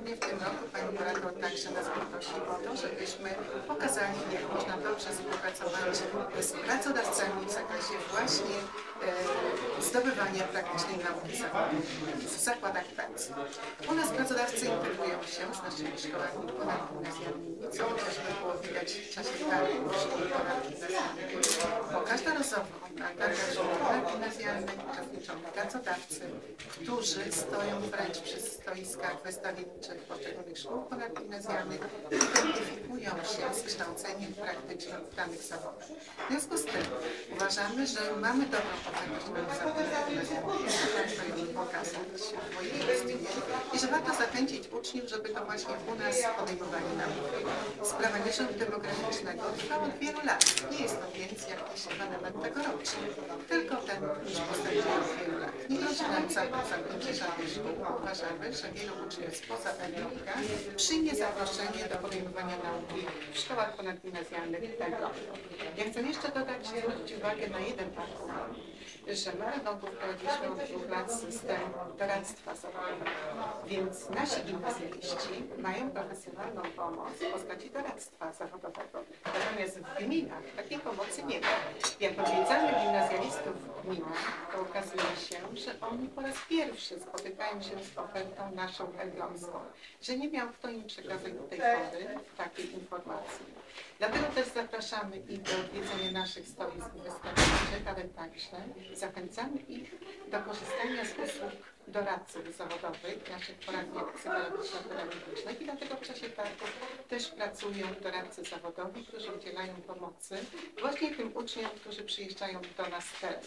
W tym roku Pani Kurator także nas poprosi o to, żebyśmy pokazali, jak można dobrze współpracować z pracodawcami w zakresie właśnie e, zdobywania praktycznej nauki w zakładach pracy. U nas pracodawcy integrują się z naszymi szkołami ponadgimnazjalnymi, co chociażby było widać w czasie targów szkół ponadgimnazjalnych. Bo każdorazowo na targach ponadgimnazjalnych uczestniczą pracodawcy, którzy stoją wręcz przy stoiskach wystawienniczych poszczególnych szkół ponadgimnazjalnych identyfikują się z kształceniem praktycznym w danych zawodach. W związku z tym uważamy, że mamy dobrą ponadgimnazjalnej, warto ją pokazać w województwie i że warto zachęcić uczniów, żeby to właśnie u nas podejmowali naukę. Sprawa nierządu demograficznego trwa od wielu lat. Nie jest szkół. Uważamy, że wielu uczniów spoza NLK przyjmie zaproszenie do podejmowania nauki w szkołach ponadgimnazjalnych tego. Ja chcę jeszcze dodać, zwrócić uwagę na jeden argument, że my Radomku wprowadziliśmy od dwóch lat system doradztwa zawodowego, więc nasi gimnazjaliści mają profesjonalną pomoc w postaci doradztwa zawodowego. Natomiast w gminach takiej pomocy nie ma. Jak odwiedzamy gimnazjalistów gminach, to okazuje się, że oni po raz pierwszy spotykają się z ofertą naszą elbląską, że nie miał kto im przekazać do tej pory takiej informacji. Dlatego też zapraszamy ich do odwiedzenia naszych stoisk wystawienniczych, ale także zachęcamy ich do korzystania z usług doradców zawodowych, naszych poradni psychologiczno-pedagogicznych i dlatego w czasie targów też pracują doradcy zawodowi, którzy udzielają pomocy właśnie tym uczniom, którzy przyjeżdżają do nas z terenu.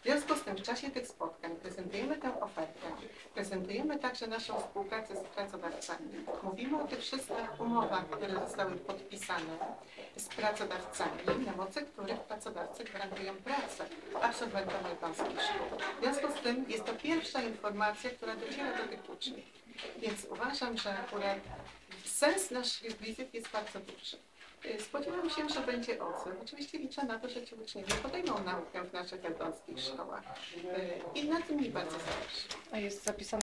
W związku z tym w czasie tych spotkań prezentujemy tę ofertę, prezentujemy także naszą współpracę z pracodawcami. Mówimy o tych wszystkich umowach, które zostały podpisane z pracodawcami, na mocy których pracodawcy gwarantują pracę absolwentom albańskich szkół. Tym jest to pierwsza informacja, która dociera do tych uczniów. Więc uważam, że akurat sens naszych wizyt jest bardzo duży. Y, Spodziewam się, że będzie odzew. Oczywiście liczę na to, że ci uczniowie podejmą naukę w naszych elbląskich szkołach. Y, I na tym mi bardzo zależy. A jest zapisane